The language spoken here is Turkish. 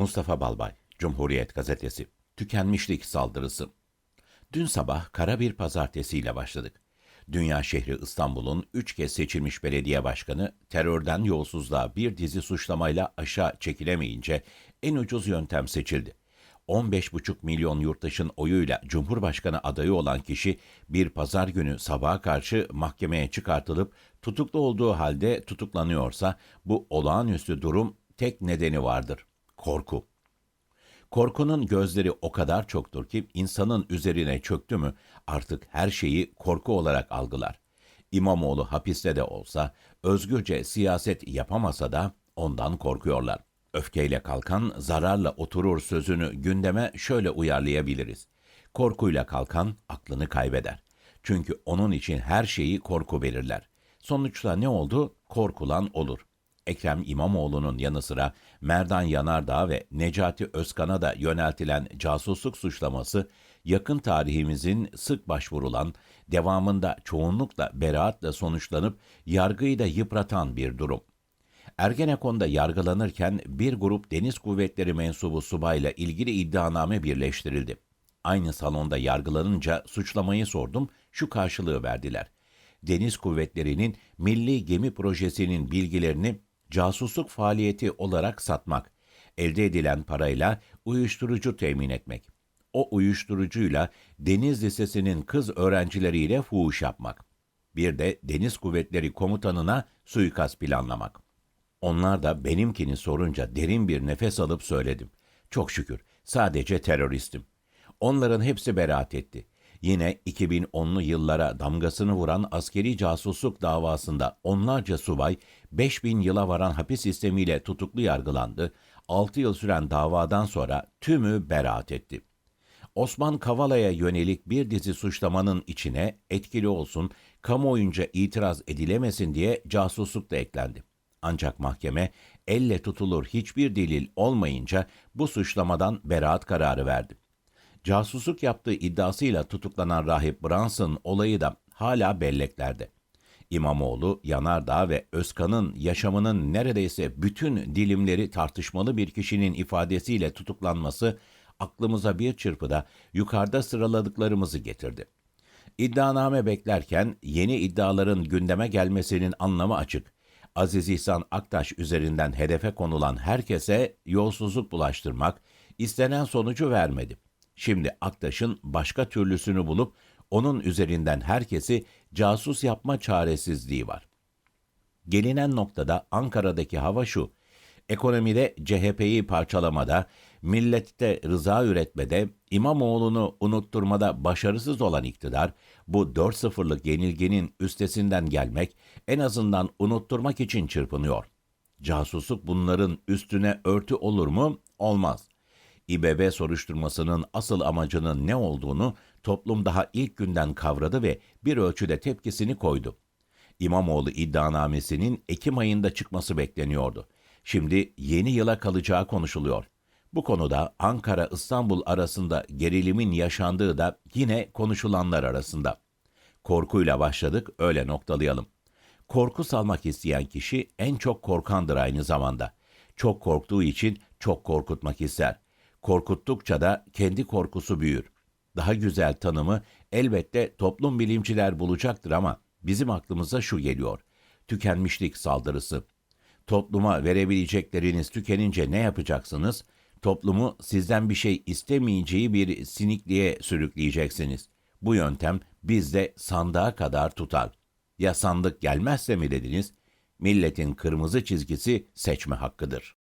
Mustafa Balbay, Cumhuriyet Gazetesi. Tükenmişlik saldırısı. Dün sabah kara bir pazartesiyle başladık. Dünya şehri İstanbul'un üç kez seçilmiş belediye başkanı terörden yolsuzluğa bir dizi suçlamayla aşağı çekilemeyince en ucuz yöntem seçildi. 15,5 milyon yurttaşın oyuyla Cumhurbaşkanı adayı olan kişi bir pazar günü sabaha karşı mahkemeye çıkartılıp tutuklu olduğu halde tutuklanıyorsa bu olağanüstü durum tek nedeni vardır. Korku. Korkunun gözleri o kadar çoktur ki insanın üzerine çöktü mü artık her şeyi korku olarak algılar. İmamoğlu hapiste de olsa, özgürce siyaset yapamasa da ondan korkuyorlar. Öfkeyle kalkan zararla oturur sözünü gündeme şöyle uyarlayabiliriz. Korkuyla kalkan aklını kaybeder. Çünkü onun için her şeyi korku belirler. Sonuçta ne oldu? Korkulan olur. Ekrem İmamoğlu'nun yanı sıra Merdan Yanardağ ve Necati Özkan'a da yöneltilen casusluk suçlaması yakın tarihimizin sık başvurulan, devamında çoğunlukla beraatla sonuçlanıp yargıyı da yıpratan bir durum. Ergenekon'da yargılanırken bir grup Deniz Kuvvetleri mensubu subayla ilgili iddianame birleştirildi. Aynı salonda yargılanınca suçlamayı sordum, şu karşılığı verdiler. Deniz Kuvvetleri'nin Milli Gemi Projesi'nin bilgilerini casusluk faaliyeti olarak satmak, elde edilen parayla uyuşturucu temin etmek. O uyuşturucuyla Deniz Lisesi'nin kız öğrencileriyle fuhuş yapmak. Bir de Deniz Kuvvetleri Komutanına suikast planlamak. Onlar da benimkini sorunca derin bir nefes alıp söyledim. Çok şükür sadece teröristim. Onların hepsi beraat etti. Yine 2010'lu yıllara damgasını vuran askeri casusluk davasında onlarca subay 5000 yıla varan hapis sistemiyle tutuklu yargılandı. 6 yıl süren davadan sonra tümü beraat etti. Osman Kavala'ya yönelik bir dizi suçlamanın içine etkili olsun, kamuoyunca itiraz edilemesin diye casusluk da eklendi. Ancak mahkeme elle tutulur hiçbir delil olmayınca bu suçlamadan beraat kararı verdi. Casusluk yaptığı iddiasıyla tutuklanan rahip Brunson olayı da hala belleklerde. İmamoğlu, Yanardağ ve Özkan'ın yaşamının neredeyse bütün dilimleri tartışmalı bir kişinin ifadesiyle tutuklanması aklımıza bir çırpıda yukarıda sıraladıklarımızı getirdi. İddianame beklerken yeni iddiaların gündeme gelmesinin anlamı açık. Aziz İhsan Aktaş üzerinden hedefe konulan herkese yolsuzluk bulaştırmak istenen sonucu vermedi. Şimdi Aktaş'ın başka türlüsünü bulup onun üzerinden herkesi casus yapma çaresizliği var. Gelinen noktada Ankara'daki hava şu. Ekonomide CHP'yi parçalamada, millette rıza üretmede, İmamoğlu'nu unutturmada başarısız olan iktidar, bu 4-0'lık yenilginin üstesinden gelmek, en azından unutturmak için çırpınıyor. Casusluk bunların üstüne örtü olur mu? Olmaz. İBB soruşturmasının asıl amacının ne olduğunu toplum daha ilk günden kavradı ve bir ölçüde tepkisini koydu. İmamoğlu iddianamesinin Ekim ayında çıkması bekleniyordu. Şimdi yeni yıla kalacağı konuşuluyor. Bu konuda Ankara-İstanbul arasında gerilimin yaşandığı da yine konuşulanlar arasında. Korkuyla başladık, öyle noktalayalım. Korku salmak isteyen kişi en çok korkandır aynı zamanda. Çok korktuğu için çok korkutmak ister. Korkuttukça da kendi korkusu büyür. Daha güzel tanımı elbette toplum bilimciler bulacaktır ama bizim aklımıza şu geliyor. Tükenmişlik saldırısı. Topluma verebilecekleriniz tükenince ne yapacaksınız? Toplumu sizden bir şey istemeyeceği bir sinikliğe sürükleyeceksiniz. Bu yöntem bizde sandığa kadar tutar. Ya sandık gelmezse mi dediniz? Milletin kırmızı çizgisi seçme hakkıdır.